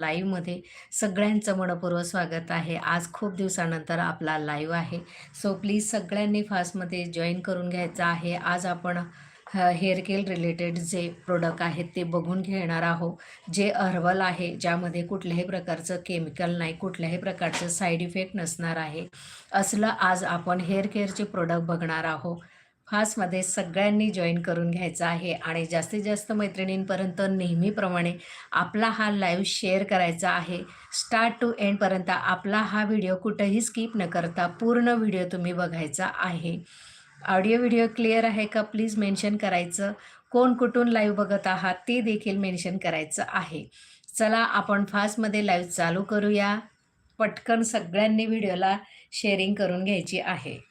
लाईव्हमध्ये सगळ्यांचं मनपूर्वक स्वागत आहे. आज खूप दिवसानंतर आपला लाईव्ह आहे. सो प्लीज सगळ्यांनी फास्टमध्ये जॉईन करून घ्यायचं आहे. आज आपण हेअर रिलेटेड जे प्रोडक्ट आहेत ते बघून घेणार आहोत. जे अर्वल आहे ज्यामध्ये कुठल्याही प्रकारचं केमिकल नाही कुठल्याही प्रकारचं साईड इफेक्ट नसणार आहे. असलं आज आपण हेअर केअरचे प्रोडक्ट बघणार आहोत. फास्टमध्ये सगळ्यांनी जॉईन करून घ्यायचं आहे आणि जास्तीत जास्त मैत्रिणींपर्यंत नेहमीप्रमाणे आपला हा लाईव्ह शेअर करायचा आहे. स्टार्ट टू एंडपर्यंत आपला हा व्हिडिओ कुठंही स्किप न करता पूर्ण व्हिडिओ तुम्ही बघायचा आहे. ऑडिओ व्हिडिओ क्लिअर आहे का प्लीज मेन्शन करायचं. कोण कुठून लाईव्ह बघत आहात ते देखील मेन्शन करायचं आहे. चला आपण फास्टमध्ये लाईव्ह चालू करूया. पटकन सगळ्यांनी व्हिडिओला शेअरिंग करून घ्यायची आहे.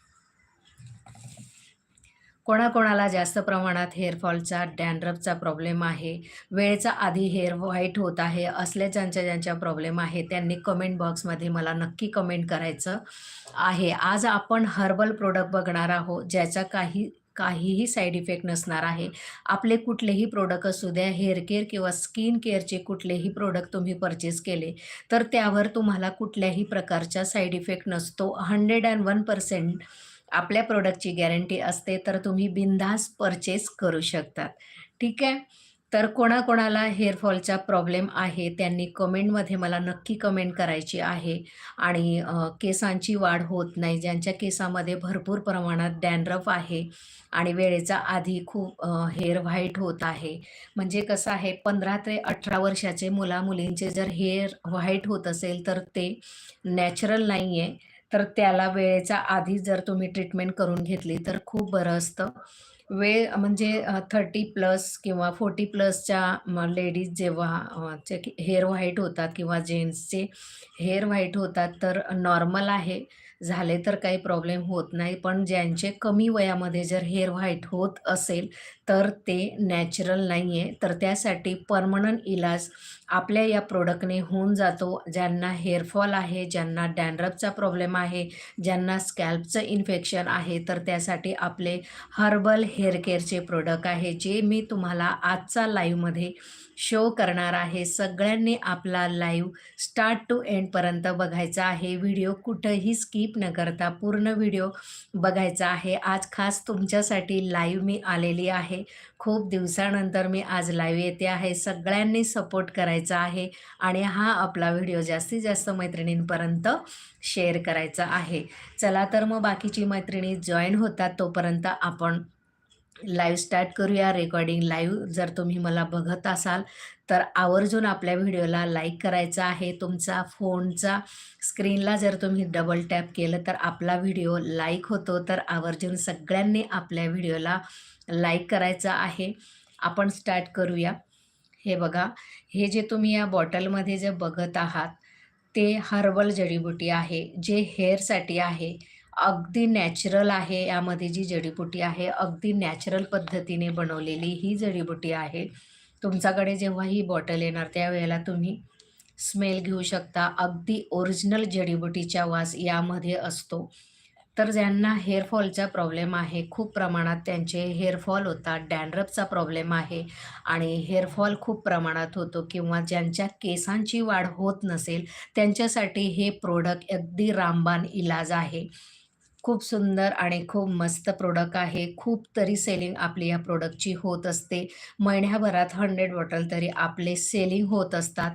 कोणाकोणाला जास्त प्रमाणात हेअरफॉलचा डॅन्ड्रफचा प्रॉब्लेम आहे वेळेचा आधी हेअर व्हाईट होत आहे असल्या ज्यांच्या ज्यांच्या प्रॉब्लेम आहे त्यांनी कमेंट बॉक्समध्ये मला नक्की कमेंट करायचं आहे. आज आपण हर्बल प्रोडक्ट बघणार आहोत ज्याचा काही काहीही साईड इफेक्ट नसणार आहे. आपले कुठलेही प्रोडक्ट असू द्या हेअर केअर किंवा स्किन केअरचे कुठलेही प्रोडक्ट तुम्ही परचेस केले तर त्यावर तुम्हाला कुठल्याही प्रकारचा साईड इफेक्ट नसतो. हंड्रेड अँड वन पर्सेंट आपल्या प्रोडक्टची गॅरंटी असते तर तुम्ही बिनधास परचेस करू शकतात. ठीक आहे? तर कोणाकोणाला हेअरफॉलचा प्रॉब्लेम आहे त्यांनी कमेंटमध्ये मला नक्की कमेंट करायची आहे. आणि केसांची वाढ होत नाही ज्यांच्या केसामध्ये भरपूर प्रमाणात डॅनरफ आहे आणि वेळेचा आधी खूप हेअर व्हाईट होत आहे. म्हणजे कसं आहे पंधरा ते अठरा वर्षाचे मुला मुलींचे जर हेअर व्हाईट होत असेल तर ते नॅचरल नाही आहे तर त्याला वेळेच्या आधी जर तुम्ही ट्रीटमेंट करून घेतली तर खूप बरं असतं. वेळ म्हणजे थर्टी प्लस किंवा फोर्टी प्लसच्या लेडीज जेव्हा हेअर व्हाईट होतात किंवा जेंट्सचे हेअर व्हाईट होतात तर नॉर्मल आहे. झाले तर काही प्रॉब्लेम होत नाही. पण ज्यांचे कमी वयामध्ये जर हेअर व्हाईट होत असेल तर ते नॅचरल नाही आहे तर त्यासाठी परमनंट इलाज आपल्या या प्रोडक्टने होऊन जातो. ज्यांना हेअरफॉल आहे ज्यांना डॅन्ड्रफचा प्रॉब्लेम आहे ज्यांना स्कॅल्पचं इन्फेक्शन आहे तर त्यासाठी आपले हर्बल हेअर केअरचे प्रोडक्ट आहे जे मी तुम्हाला आजचा लाईव्हमध्ये शो करणार आहे. सगळ्यांनी आपला लाईव्ह स्टार्ट टू एंडपर्यंत बघायचा आहे. व्हिडिओ कुठंही स्किप न करता पूर्ण व्हिडिओ बघायचा आहे. आज खास तुमच्यासाठी लाईव्ह मी आलेली आहे. खूप दिवसानंतर मी आज लाईव्ह येते आहे. सगळ्यांनी सपोर्ट करायचा आहे आणि हा आपला व्हिडिओ जास्तीत जास्त मैत्रिणींपर्यंत शेअर करायचा आहे. चला तर मग बाकीची मैत्रिणी जॉईन होतात तोपर्यंत आपण लाईव्ह स्टार्ट करूया. रेकॉर्डिंग लाईव्ह जर तुम्ही मला बघत असाल तर आवर्जून आपल्या व्हिडिओला लाईक करायचा आहे. तुमचा फोनचा स्क्रीनला जर तुम्ही डबल टॅप केलं तर आपला व्हिडिओ लाईक होतो. तर आवर्जून सगळ्यांनी आपल्या व्हिडिओला लाईक करायचा आहे. आपण स्टार्ट करूया. हे बघा हे जे तुम्ही या बॉटलमध्ये जे बघत आहात ते हर्बल जडीबुटी आहे जे हेअरसाठी आहे. अगदी नॅचरल आहे यामध्ये जी जडीबुटी आहे अगदी नॅचरल पद्धतीने बनवलेली ही जडीबुटी आहे. तुमच्याकडे जेव्हा ही बॉटल येणार त्यावेळेला तुम्ही स्मेल घेऊ शकता. अगदी ओरिजिनल जडीबुटीचा वास यामध्ये असतो. तर ज्यांना हेअरफॉलचा प्रॉब्लेम आहे खूप प्रमाणात त्यांचे हेअरफॉल होतात डॅन्ड्रपचा प्रॉब्लेम आहे आणि हेअरफॉल खूप प्रमाणात होतो किंवा ज्यांच्या केसांची वाढ होत नसेल त्यांच्यासाठी हे प्रोडक्ट अगदी रामबाण इलाज आहे. खूप सुंदर आणि खूप मस्त प्रोडक्ट आहे. खूप तरी सेलिंग आपली या प्रोडक्टची होत असते. महिन्याभरात हंड्रेड बॉटल तरी आपले सेलिंग होत असतात.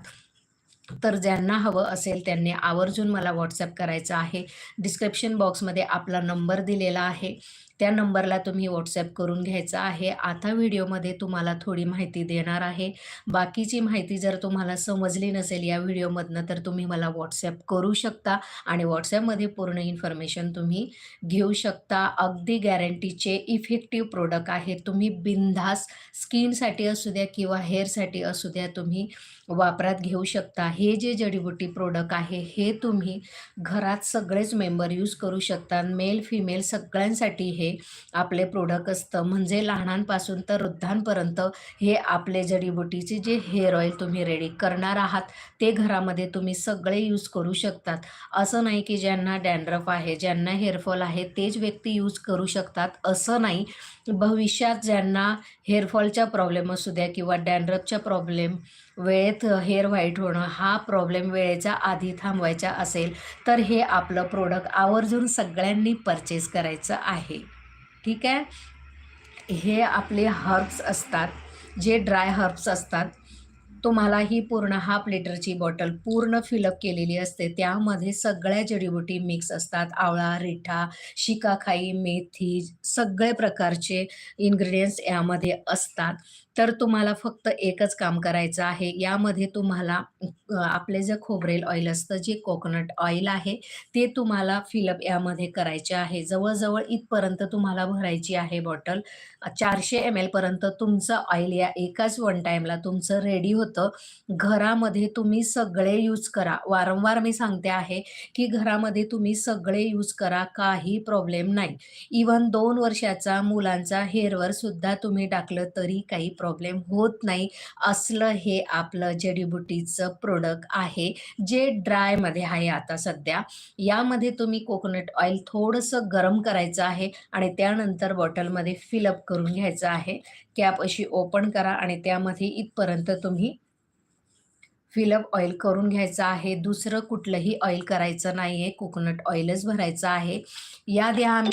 तर ज्यांना हवं असेल त्यांनी आवर्जून मला व्हॉट्सअप करायचं आहे. डिस्क्रिप्शन बॉक्समध्ये आपला नंबर दिलेला आहे. त्या नंबरला तुम्ही व्हॉट्सॲप करून घ्यायचा आहे. आता व्हिडिओमध्ये तुम्हाला थोडी माहिती देणार आहे. बाकीची माहिती जर तुम्हाला समजली नसेल या व्हिडिओमधनं तर तुम्ही मला व्हॉट्सॲप करू शकता आणि व्हॉट्सॲपमध्ये पूर्ण इन्फॉर्मेशन तुम्ही घेऊ शकता. अगदी गॅरंटीचे इफेक्टिव्ह प्रोडक्ट आहे तुम्ही बिनधास स्किनसाठी असू द्या किंवा हेअरसाठी असू द्या तुम्ही वापरात घेऊ शकता. हे जे जडीबुटी प्रोडक्ट आहे हे तुम्ही घरात सगळेच मेंबर यूज करू शकता. मेल फिमेल सगळ्यांसाठी हे हे आपले प्रोडक्ट असतं. म्हणजे लहानांपासून तर वृद्धांपर्यंत हे आपले जडीबुटीचे जे हेअर ऑइल तुम्ही रेडी करणार आहात ते घरामध्ये तुम्ही सगळे यूज करू शकतात. असं नाही की ज्यांना डॅन्ड्रफ आहे ज्यांना हेअरफॉल आहे तेच व्यक्ती यूज करू शकतात. असं नाही. भविष्यात ज्यांना हेअरफॉलचा प्रॉब्लेम असू द्या किंवा डॅन्ड्रफचा प्रॉब्लेम वेळेत हेअर व्हाईट होणं हा प्रॉब्लेम वेळेच्या आधी थांबवायचा असेल तर हे आपलं प्रोडक्ट आवर्जून सगळ्यांनी परचेस करायचं आहे. ठीक आहे? हे आपले हर्ब्स असतात. जे ड्राय हर्ब्स असतात तुम्हाला ही पूर्ण हाफ लिटरची बॉटल पूर्ण फिलअप केलेली असते. त्यामध्ये सगळ्या जडीबुटी मिक्स असतात. आवळा रिठा शिकाखाई मेथी सगळे प्रकारचे इन्ग्रेडियंट्स यामध्ये असतात. तर तुम्हाला फक्त एकच काम करायचं आहे. यामध्ये तुम्हाला आपले जे खोबरेल ऑइल असतं जे कोकोनट ऑइल आहे ते तुम्हाला फिलअप यामध्ये करायचे आहे. जवळजवळ इथपर्यंत तुम्हाला भरायची आहे बॉटल चारशे एम एलपर्यंत तुमचं ऑइल या एकाच वन टाईमला तुमचं रेडी होतं. घरामध्ये तुम्ही सगळे यूज करा. वारंवार मी सांगते आहे की घरामध्ये तुम्ही सगळे यूज करा काही प्रॉब्लेम नाही. इवन दोन वर्षाचा मुलांचा हेअरवर सुद्धा तुम्ही टाकलं तरी काही प्रॉब्लेम होत नाही असलं हे आपलं जडीबुटीचं प्रोडक्ट आहे जे ड्रायमध्ये आहे आता सध्या. यामध्ये तुम्ही कोकोनट ऑइल थोडंसं गरम करायचं आहे आणि त्यानंतर बॉटलमध्ये फिलअप करून घ्यायचं आहे. कॅप अशी ओपन करा आणि त्यामध्ये इथपर्यंत तुम्ही फिलअप ऑइल करून घ्यायचं आहे. दुसरं कुठलंही ऑइल करायचं नाही आहे कोकोनट ऑइलच भरायचं आहे. याआधी आम्ही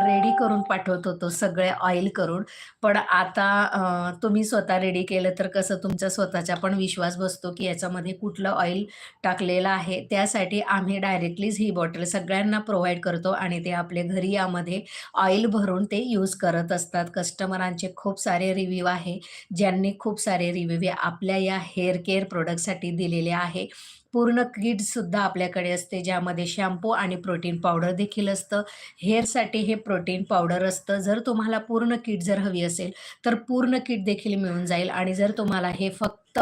रेडी करून पाठवत होतो सगळे ऑइल करून. पण आता तुम्ही स्वतः रेडी केलं तर कसं तुमचा स्वतःचा पण विश्वास बसतो की याच्यामध्ये कुठलं ऑइल टाकलेलं आहे. त्यासाठी आम्ही डायरेक्टलीच ही बॉटल सगळ्यांना प्रोव्हाइड करतो आणि ते आपल्या घरी यामध्ये ऑइल भरून ते यूज करत असतात. कस्टमरांचे खूप सारे रिव्ह्यू आहे. ज्यांनी खूप सारे रिव्ह्यू आपल्या या हेअर केअर प्रोडक्टसाठी दिलेले आहे. पूर्ण किटसुद्धा आपल्याकडे असते ज्यामध्ये शॅम्पू आणि प्रोटीन पावडर देखील असतं. हेअरसाठी हे प्रोटीन पावडर असतं. जर तुम्हाला पूर्ण किट जर हवी असेल तर पूर्ण किट देखील मिळून जाईल. आणि जर तुम्हाला हे फक्त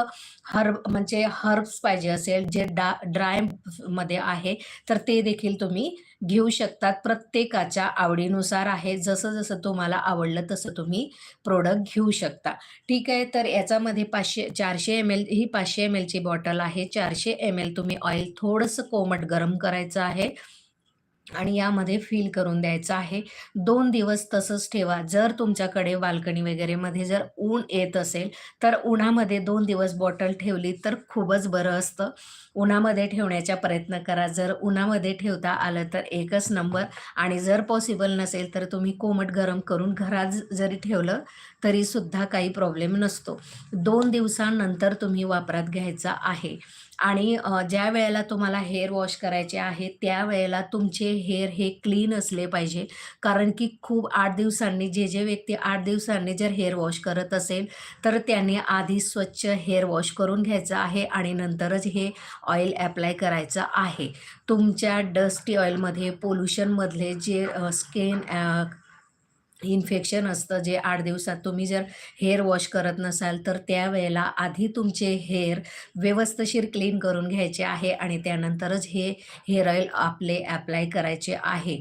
हर्ब म्हणजे हर्ब्स पाहिजे असेल जे डा ड्रायमध्ये आहे तर ते देखील तुम्ही घेऊ शकतात प्रत्येकाच्या आवडीनुसार आहे. जसं जसं तुम्हाला आवडलं तसं तुम्ही प्रोडक्ट घेऊ शकता. ठीक आहे तर याच्यामध्ये पाचशे चारशे एम एल ही पाचशे एम एलची बॉटल आहे. चारशे एम एल तुम्ही ऑइल थोडंसं कोमट गरम करायचं आहे. आणि यामध्ये फील करून द्यायचं आहे. दोन दिवस तसंच ठेवा. जर तुमच्याकडे बाल्कनी वगैरेमध्ये जर ऊन येत असेल तर उन्हामध्ये दोन दिवस बॉटल ठेवली तर खूपच बरं असतं. उन्हामध्ये ठेवण्याचा प्रयत्न करा. जर उन्हामध्ये ठेवता आलं तर एकच नंबर आणि जर पॉसिबल नसेल तर तुम्ही कोमट गरम करून घरात जरी ठेवलं तरीसुद्धा काही प्रॉब्लेम नसतो. दोन दिवसानंतर तुम्ही वापरात घ्यायचा आहे. आणि ज्या वेळेला तुम्हाला हेअर वॉश करायचे आहे त्यावेळेला तुमचे हेअर हे क्लीन असले पाहिजे. कारण की खूप आठ दिवसांनी जे जे व्यक्ती आठ दिवसांनी जर हेअर वॉश करत असेल तर त्यांनी आधी स्वच्छ हेअर वॉश करून घ्यायचं आहे आणि नंतरच हे ऑइल ॲप्लाय करायचं आहे. तुमच्या डस्टी ऑइलमध्ये पोल्युशनमधले जे स्किन इन्फेक्शन असतं जे आठ दिवसात तुम्ही जर हेअर वॉश करत नसाल तर त्यावेळेला आधी तुमचे हेअर व्यवस्थशीर क्लीन करून घ्यायचे आहे आणि त्यानंतरच हे हेअर ऑइल आपले ॲप्लाय करायचे आहे.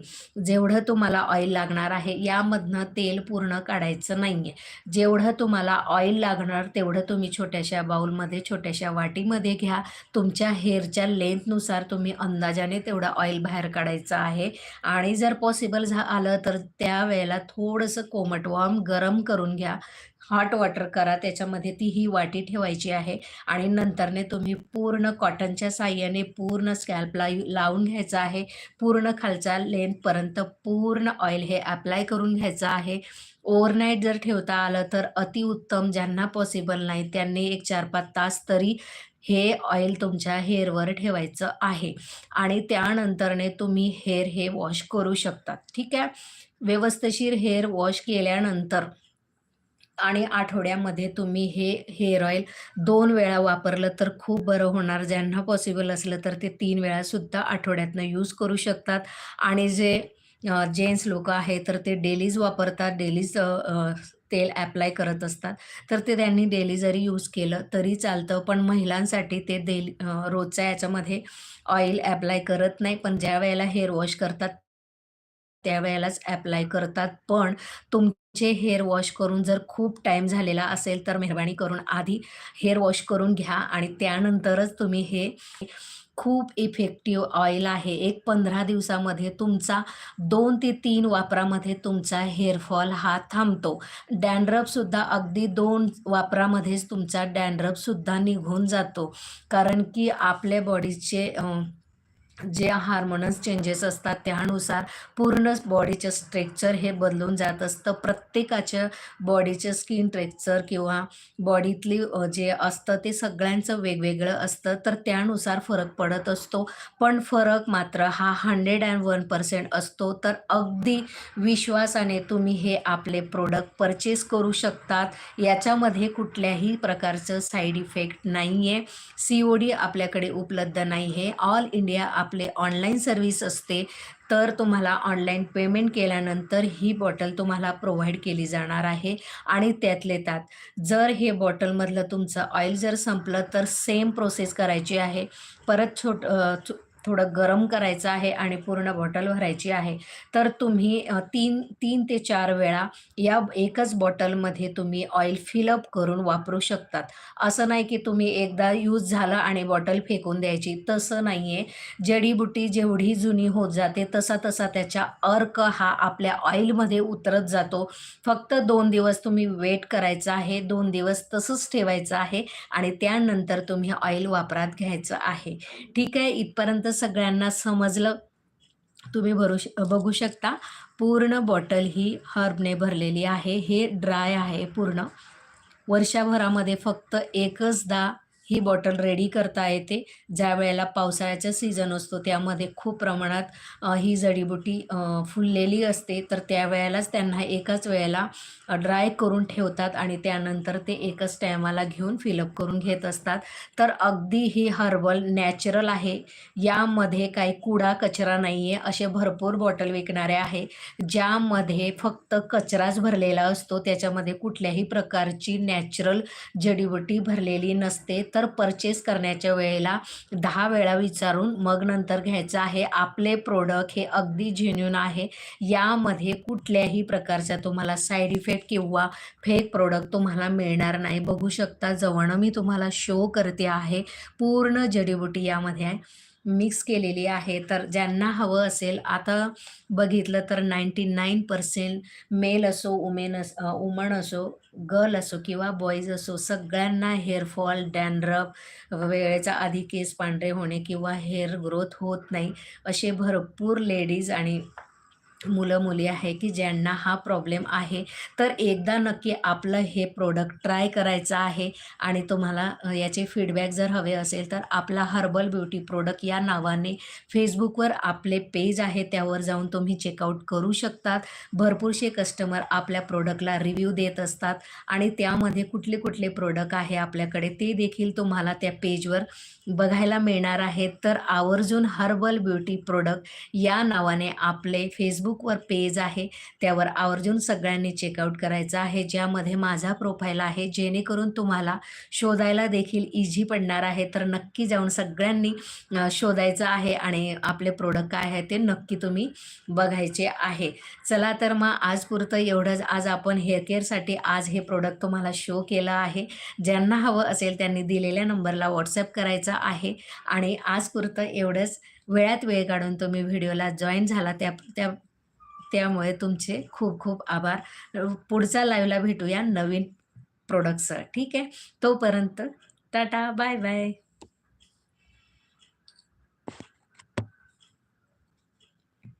जेवढं तुम्हाला ऑइल लागणार आहे यामधनं तेल पूर्ण काढायचं नाही आहे जेवढं तुम्हाला ऑइल लागणार तेवढं तुम्ही छोट्याशा बाउलमध्ये छोट्याशा वाटीमध्ये घ्या. तुमच्या हेअरच्या लेंथनुसार तुम्ही अंदाजाने तेवढं ऑइल बाहेर काढायचं आहे. आणि जर पॉसिबल झा आलं तर त्यावेळेला थोडंसं कोमट वॉर्म गरम करून घ्या. हॉट वॉटर करा त्याच्यामध्ये ती ही वाटी ठेवायची आहे. आणि नंतरने तुम्ही पूर्ण कॉटनच्या साह्याने पूर्ण स्कॅल्पला लावून घ्यायचं आहे. पूर्ण खालच्या लेंथपर्यंत पूर्ण ऑइल हे अप्लाय करून घ्यायचं आहे. ओव्हरनाईट जर ठेवता आलं तर अतिउत्तम ज्यांना पॉसिबल नाही त्यांनी एक चार पाच तास तरी हे ऑइल तुमच्या हेअरवर ठेवायचं आहे. आणि त्यानंतरने तुम्ही हेअर हे वॉश करू शकता ठीक आहे? व्यवस्थशीर हेअर वॉश केल्यानंतर आणि आठवड्यामध्ये तुम्ही हे हेअर ऑइल दोन वेळा वापरलं तर खूप बरं होणार. ज्यांना पॉसिबल असलं तर ते तीन वेळासुद्धा आठवड्यातनं यूज करू शकतात. आणि जे जेंट्स लोक आहे तर ते डेलीज वापरतात. डेलीज तेल ॲप्लाय करत असतात. तर ते त्यांनी डेली जरी यूज केलं तरी चालतं पण महिलांसाठी ते डेली रोजच्या याच्यामध्ये ऑइल ॲप्लाय करत नाही. पण ज्या वेळेला हेअर वॉश करतात त्यावेळेलाच ॲप्लाय करतात. पण तुमचे हेअर वॉश करून जर खूप टाईम झालेला असेल तर मेहरबानी करून आधी हेअर वॉश करून घ्या आणि त्यानंतरच तुम्ही हे खूप इफेक्टिव्ह ऑइल आहे. एक पंधरा दिवसामध्ये तुमचा दोन ते तीन वापरामध्ये तुमचा हेअरफॉल हा थांबतो. डॅन्ड्रफसुद्धा अगदी दोन वापरामध्येच तुमचा डॅन्ड्रफसुद्धा निघून जातो. कारण की आपल्या बॉडीचे जे हार्मोनस चेंजेस असतात त्यानुसार पूर्ण बॉडीचं स्ट्रेक्चर हे बदलून जात असतं. प्रत्येकाच्या बॉडीचं स्किन टेक्चर किंवा बॉडीतली जे असतं ते सगळ्यांचं वेगवेगळं असतं. तर त्यानुसार फरक पडत असतो. पण फरक मात्र हा हंड्रेड अँड वन पर्सेंट असतो. तर अगदी विश्वासाने तुम्ही हे आपले प्रोडक्ट परचेस करू शकतात. याच्यामध्ये कुठल्याही प्रकारचं साईड इफेक्ट नाही आहे सी ओ डी आपल्याकडे उपलब्ध नाही आहे ऑल इंडिया आप आपले ऑनलाईन सर्व्हिस असते तर तुम्हाला ऑनलाईन पेमेंट केल्यानंतर ही बॉटल तुम्हाला प्रोव्हाइड केली जाणार आहे आणि त्यातले त्यात जर हे बॉटलमधलं तुमचं ऑइल जर संपलं तर सेम प्रोसेस करायची आहे. परत छोट थोडं गरम करायचं आहे आणि पूर्ण बॉटल भरायची आहे. तर तुम्ही तीन तीन ते चार वेळा या एकच बॉटलमध्ये तुम्ही ऑइल फिलअप करून वापरू शकतात. असं नाही की तुम्ही एकदा यूज झालं आणि बॉटल फेकून द्यायची. तसं नाही आहे जडीबुटी जेवढी जुनी होत जाते तसा तसा त्याचा अर्क हा आपल्या ऑइलमध्ये उतरत जातो. फक्त दोन दिवस तुम्ही वेट करायचं आहे. दोन दिवस तसंच ठेवायचं आहे आणि त्यानंतर तुम्ही ऑइल वापरात घ्यायचं आहे. ठीक आहे? इथपर्यंत सगळ्यांना समजलं. तुम्ही भरू श बघू शकता. पूर्ण बॉटल ही हर्बने भरलेली आहे. हे ड्राय आहे पूर्ण. वर्षभरामध्ये फक्त एकचदा ही बॉटल रेडी करता येते. ज्या वेळेला पावसाळ्याचा सीझन असतो त्यामध्ये खूप प्रमाणात ही जडीबुटी फुललेली असते. तर त्यावेळेलाच त्यांना एकाच वेळेला ड्राय करून ठेवतात आणि त्यानंतर ते एकच टायमाला घेऊन फिलअप करून घेत असतात. तर अगदी ही हर्बल नॅचरल आहे. यामध्ये काही कुडा कचरा नाही आहे असे भरपूर बॉटल विकणारे आहे. ज्यामध्ये फक्त कचराच भरलेला असतो. त्याच्यामध्ये कुठल्याही प्रकारची नॅचरल जडीबुटी भरलेली नसते. तर परचेस करण्याच्या वेळेला दहा वेळा विचारून मग नंतर घ्यायचं आहे. आपले प्रोडक्ट हे अगदी जेन्युन आहे. यामध्ये कुठल्याही प्रकारचा तुम्हाला साईड इफेक्ट किंवा फेक प्रोडक्ट तुम्हाला मिळणार नाही. बघू शकता जवळ मी तुम्हाला शो करते आहे. पूर्ण जडीबुटी यामध्ये आहे मिक्स केलेली आहे. तर ज्यांना हवं असेल आता बघितलं तर नाईंटी नाईन पर्सेंट मेल असो उमेन अस वुमन असो गर्ल असो किंवा बॉईज असो सगळ्यांना हेअरफॉल डॅनरफ वेळेचा आधी केस पांढरे होणे किंवा हेअर ग्रोथ होत नाही असे भरपूर लेडीज आणि मुलं मुली आहे की ज्यांना हा प्रॉब्लेम आहे तर एकदा नक्की आपलं हे प्रोडक्ट ट्राय करायचं आहे आणि तुम्हाला याचे फीडबॅक जर हवे असेल तर आपला हर्बल ब्युटी प्रोडक्ट या नावाने फेसबुकवर आपले पेज आहे त्यावर जाऊन तुम्ही चेकआउट करू शकतात. भरपूरसे कस्टमर आपल्या प्रोडक्टला रिव्ह्यू देत असतात आणि त्यामध्ये कुठले कुठले प्रोडक्ट आहे आपल्याकडे ते देखील तुम्हाला त्या पेजवर बघायला मिळणार आहेत तर आवर्जून हर्बल ब्युटी प्रोडक्ट या नावाने आपले फेसबुक फेसबुकवर पेज आहे. त्यावर आवर्जून सगळ्यांनी चेकआउट करायचं आहे. ज्यामध्ये माझा प्रोफाईल आहे. जेणेकरून तुम्हाला शोधायला देखील इझी पडणार आहे. तर नक्की जाऊन सगळ्यांनी शोधायचं आहे आणि आपले प्रोडक्ट काय आहे ते नक्की तुम्ही बघायचे आहे. चला तर मग आज पुरतं एवढंच. आज आपण हेअरकेअरसाठी आज हे प्रोडक्ट तुम्हाला शो केलं आहे. ज्यांना हवं असेल त्यांनी दिलेल्या नंबरला व्हॉट्सअप करायचा आहे. आणि आज पुरतं एवढंच. वेळात वेळ काढून तुम्ही व्हिडिओला जॉईन झाला. त्या त्या त्यामुळे तुमचे खूप खूप आभार. पुढच्या लाईव्हला भेटूया नवीन प्रोडक्टसह ठीक आहे? तोपर्यंत टाटा बाय बाय